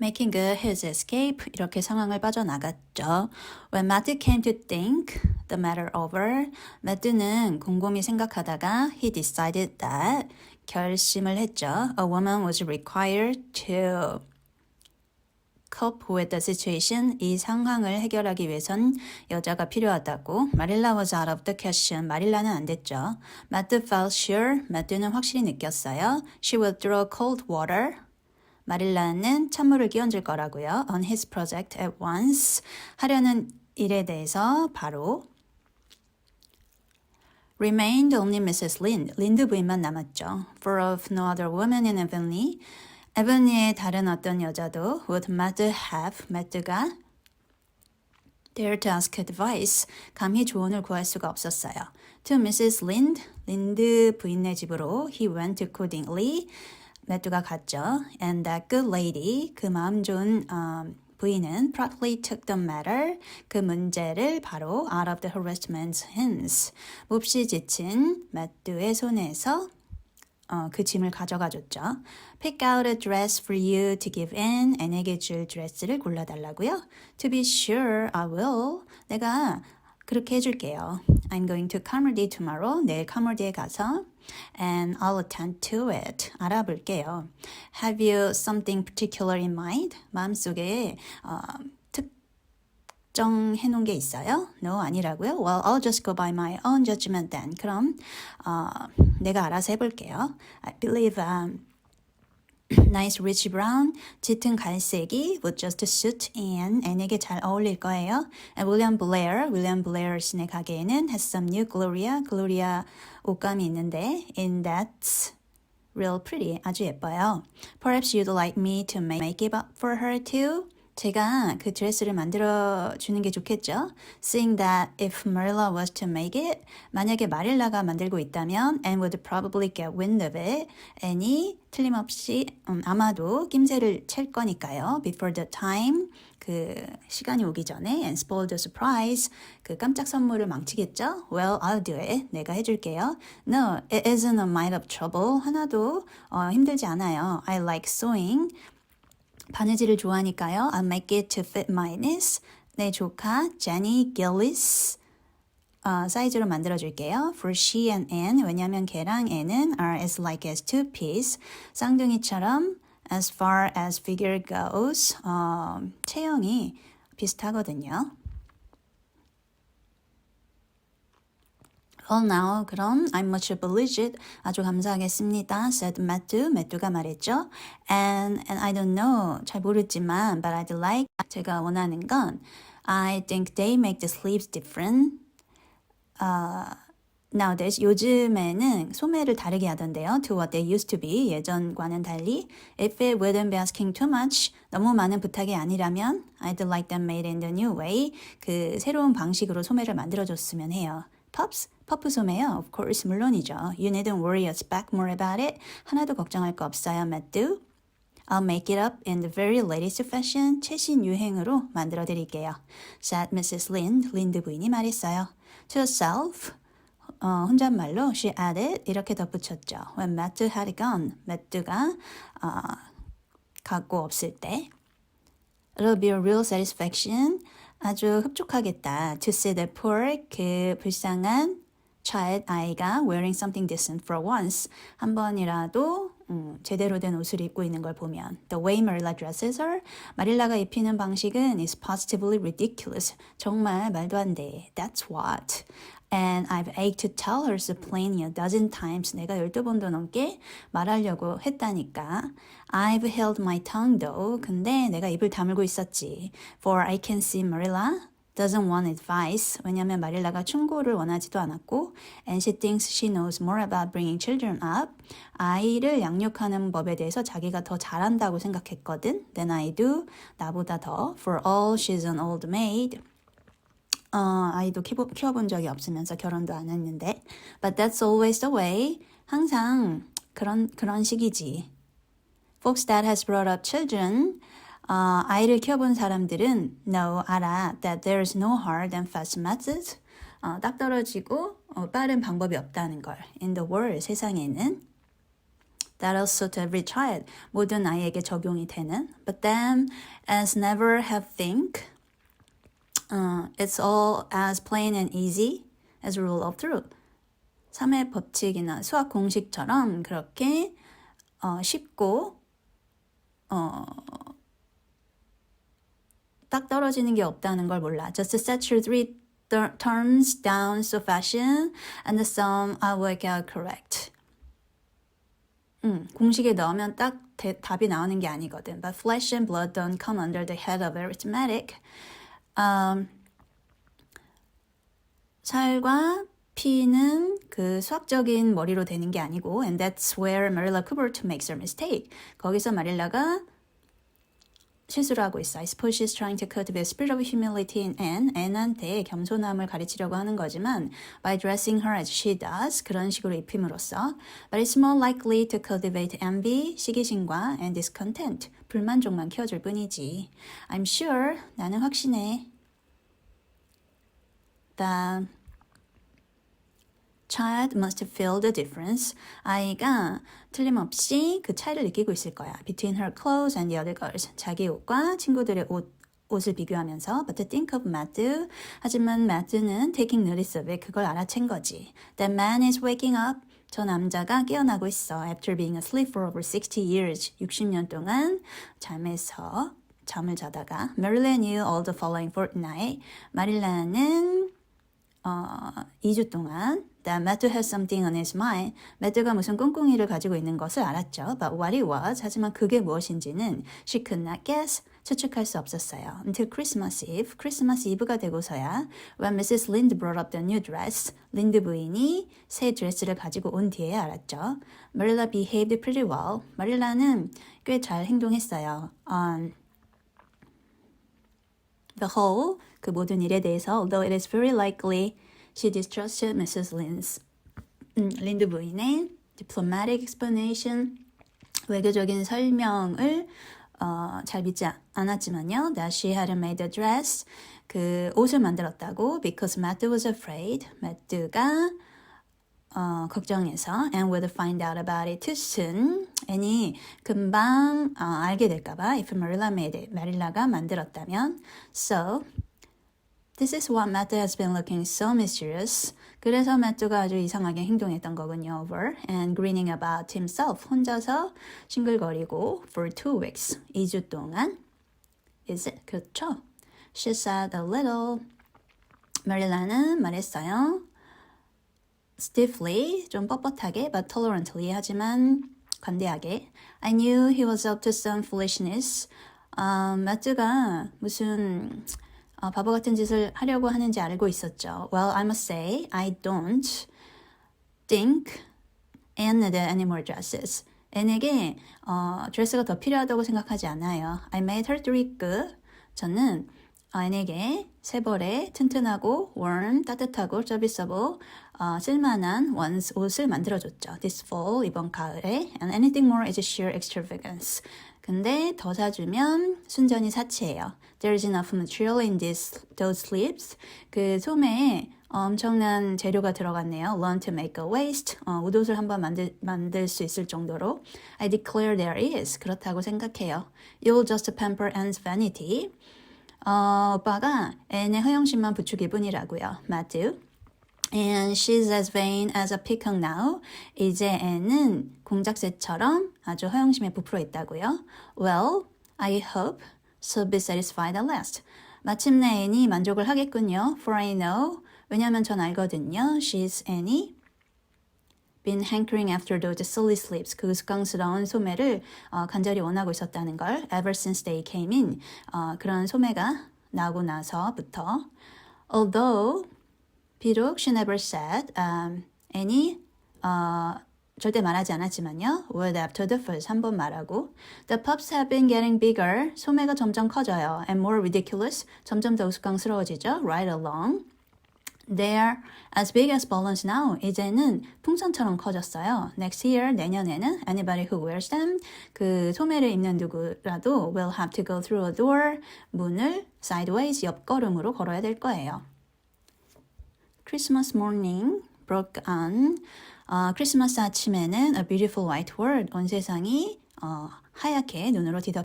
making his escape 이렇게 상황을 빠져나갔죠. When Matt came to think the matter over, 마트는 곰곰이 생각하다가 he decided that 결심을 했죠. A woman was required to cope with the situation. 이 상황을 해결하기 위해선 여자가 필요하다고. 마릴라 was out of the question. 마릴라는 안 됐죠. Matt felt sure. 마트는 확실히 느꼈어요. She would throw cold water. 마릴라는 찬물을 끼얹을 거라고요. On his project at once. 하려는 일에 대해서 바로 Remained only Mrs. Lind. 린드 부인만 남았죠. For of no other woman in Avonlea. 에버니의 다른 어떤 여자도 would Matt have Matt가 dare to ask advice 감히 조언을 구할 수가 없었어요. To Mrs. Lind, 린드 부인네 집으로 he went accordingly. 매트가 갔죠. And that good lady, 그 마음 좋은 음, 부인은 promptly took the matter, 그 문제를 바로 out of the harassment's hands. 몹시 지친 매트의 손에서 어, 그 짐을 가져가 줬죠. Pick out a dress for you to give in. 애에게 줄 드레스를 골라달라고요. To be sure, I will. 내가 그렇게 해줄게요. I'm going to Carmody tomorrow. 내일 카머디에 가서 and I'll attend to it. 알아볼게요. Have you something particular in mind? 마음속에 어, 특정해 놓은 게 있어요? No, 아니라고요? Well, I'll just go by my own judgment then. 그럼 어, 내가 알아서 해볼게요. I believe um, nice rich brown, 짙은 갈색이 would just suit Anne, Anne에게 잘 어울릴 거예요. And William Blair, William Blair 신의 가게에는 has some new Gloria, Gloria 옷감이 있는데 in that real pretty, 아주 예뻐요. Perhaps you'd like me to make it up for her too? 제가 그 드레스를 만들어 주는 게 좋겠죠. Seeing that if Marilla was to make it, 만약에 마릴라가 만들고 있다면 and would probably get wind of it, Annie 틀림없이 음, 아마도 낌새를 챌 거니까요. Before the time, 그 시간이 오기 전에 and spoil the surprise, 그 깜짝 선물을 망치겠죠. Well, I'll do it. 내가 해줄게요. No, it isn't a mite of trouble. 하나도 어, 힘들지 않아요. I like sewing. 바느질을 좋아하니까요. I'll make it to fit niece. 내 조카 제니 길리스 어, 사이즈로 만들어줄게요. For she and Anne. 왜냐하면 걔랑 Anne은 are as like as two peas. 쌍둥이처럼 as far as figure goes. 어, 체형이 비슷하거든요. Well now, 그럼 I'm much obliged. 아주 감사하겠습니다. said Matthew. 매튜가 말했죠. And, and I don't know. 잘 모르지만, but I'd like. 제가 원하는 건 I think they make the sleeves different. Uh, nowadays 요즘에는 소매를 다르게 하던데요. To what they used to be 예전과는 달리. If it wouldn't be asking too much 너무 많은 부탁이 아니라면 I'd like them made in the new way 그 새로운 방식으로 소매를 만들어줬으면 해요. Pups? 퍼프 소매요? Of course 물론이죠. You needn't worry a speck more about it. 하나도 걱정할 거 없어요, Matthew. I'll make it up in the very latest fashion. 최신 유행으로 만들어 드릴게요. said Mrs. Lind. 린드 부인이 말했어요. To herself. 어, 혼잣말로 she added 이렇게 덧붙였죠. When Matthew had gone. Matthew가 어, 갖고 없을 때. It'll be a real satisfaction. 아주 흡족하겠다. To see the poor, 그 불쌍한 child, 아이가 wearing something decent for once. 한 번이라도 음, 제대로 된 옷을 입고 있는 걸 보면 The way Marilla dresses her, 마릴라가 입히는 방식은 is positively ridiculous. 정말 말도 안 돼. That's what. And I've ached to tell her so plainly a dozen times. 내가 12번도 넘게 말하려고 했다니까. I've held my tongue though. 근데 내가 입을 다물고 있었지. For I can see Marilla doesn't want advice. 왜냐면 마릴라가 충고를 원하지도 않았고 and she thinks she knows more about bringing children up. 아이를 양육하는 법에 대해서 자기가 더 잘한다고 생각했거든. Than I do. 나보다 더. For all she's an old maid. 어, 아이도 키워, 키워본 적이 없으면서 결혼도 안 했는데. But that's always the way. 항상 그런, 그런 식이지. Folks that has brought up children. 어, 아이를 키워본 사람들은 know, 알아. That there's no hard and fast methods. 어, 딱 떨어지고 어, 빠른 방법이 없다는 걸. In the world, 세상에는. that'll suit every child. 모든 아이에게 적용이 되는. But then, as never have think, uh, it's all as plain and easy as rule of truth. 3의 법칙이나 수학 공식처럼 그렇게 어, 쉽고 어, 딱 떨어지는 게 없다는 걸 몰라. Just set your three ter- terms down so fashion and the sum I work out correct. 음, 공식에 넣으면 딱 대, 답이 나오는 게 아니거든. But flesh and blood don't come under the head of arithmetic. Um, 살과 피는 그 수학적인 머리로 되는 게 아니고 and that's where Marilla Kubert makes her mistake. 거기서 마릴라가 실수를 하고 있어. I suppose she's trying to cultivate a spirit of humility in Anne. Anne한테 겸손함을 가르치려고 하는 거지만 by dressing her as she does 그런 식으로 입힘으로써 but it's more likely to cultivate envy, 시기심과 and discontent 불만족만 키워줄 뿐이지. I'm sure 나는 확신해. that child must feel the difference. 아이가 틀림없이 그 차이를 느끼고 있을 거야. Between her clothes and the other girls. 자기 옷과 친구들의 옷, 옷을 비교하면서 But think of Matthew. 하지만 Matthew는 taking notice of it. 그걸 알아챈 거지. That man is waking up. 저 남자가 깨어나고 있어. After being asleep for over 60 years. 60년 동안 잠에서 잠을 자다가 Marilyn knew all the following fortnight. 마릴라는 어, 2주 동안 that Matthew has something on his mind. 매튜가 무슨 꿍꿍이를 가지고 있는 것을 알았죠. But what it was, 하지만 그게 무엇인지는 she could not guess, 추측할 수 없었어요. Until Christmas Eve, 크리스마스 이브가 되고서야 when Mrs. Lind brought up the new dress, 린드 부인이 새 드레스를 가지고 온 뒤에 알았죠. Marilla behaved pretty well. 마릴라는 꽤 잘 행동했어요. On the whole, 그 모든 일에 대해서 although it is very likely she distrusted Mrs. Lind's 음, 린드 부인의 diplomatic explanation 외교적인 설명을 어, 잘 믿지 않았지만요. That she hadn't made the dress 그 옷을 만들었다고 because Matthew was afraid. 매튜가 어, 걱정해서 and would find out about it too soon. 애니 금방 어, 알게 될까봐 if Marilla made it. 마릴라가 만들었다면 so This is what Matthew has been looking so mysterious. 그래서 매튜가 아주 이상하게 행동했던 거군요. Over and grinning about himself. 혼자서 싱글거리고 for two weeks. 2주 동안. Is it? 그렇죠. She said a little. 마릴라는 말했어요. Stiffly, 좀 뻣뻣하게, but tolerantly, 하지만 관대하게. I knew he was up to some foolishness. 어, 매튜가 무슨 어, 바보 같은 짓을 하려고 하는지 알고 있었죠. Well, I must say, I don't think Anne needed any more dresses. 앤에게 어, 드레스가 더 필요하다고 생각하지 않아요. I made her three good. 저는 어, 앤에게 세 벌의 튼튼하고 warm, 따뜻하고 서비스able, 어, 쓸만한 원스 옷을 만들어줬죠. This fall, 이번 가을에. And anything more is sheer extravagance. 근데 더 사주면 순전히 사치예요. There's enough material in this, those sleeves. 그 소매에 엄청난 재료가 들어갔네요. Learn to make a waist. 어, 웃옷을 한번 만들, 만들 수 있을 정도로. I declare there is. 그렇다고 생각해요. You'll just pamper Anne's vanity. 어, 오빠가 앤의 허영심만 부추길 뿐이라고요. Matthew. And she's as vain as a peacock now. 이제 앤은 공작새처럼 아주 허영심에 부풀어 있다고요. Well, I hope she'll be satisfied at last. 마침내 앤이 만족을 하겠군요. For I know. 왜냐하면 전 알거든요. She's Annie. been hankering after those silly sleeps. 그 습관스러운 소매를 어, 간절히 원하고 있었다는 걸 ever since they came in. 어, 그런 소매가 나오고 나서부터. Although 비록 she never said um, any 어, 절대 말하지 않았지만요. word after the first 한 번 말하고 The pups have been getting bigger. 소매가 점점 커져요. And more ridiculous. 점점 더 우스꽝스러워지죠. Right along. They're as big as balloons now. 이제는 풍선처럼 커졌어요. Next year, 내년에는 anybody who wears them, 그 소매를 입는 누구라도 will have to go through a door, 문을 sideways, 옆걸음으로 걸어야 될 거예요. Christmas morning broke on 어, 크리스마스 아침에는 a beautiful white world 온 세상이 어, 하얗게 눈으로 뒤덮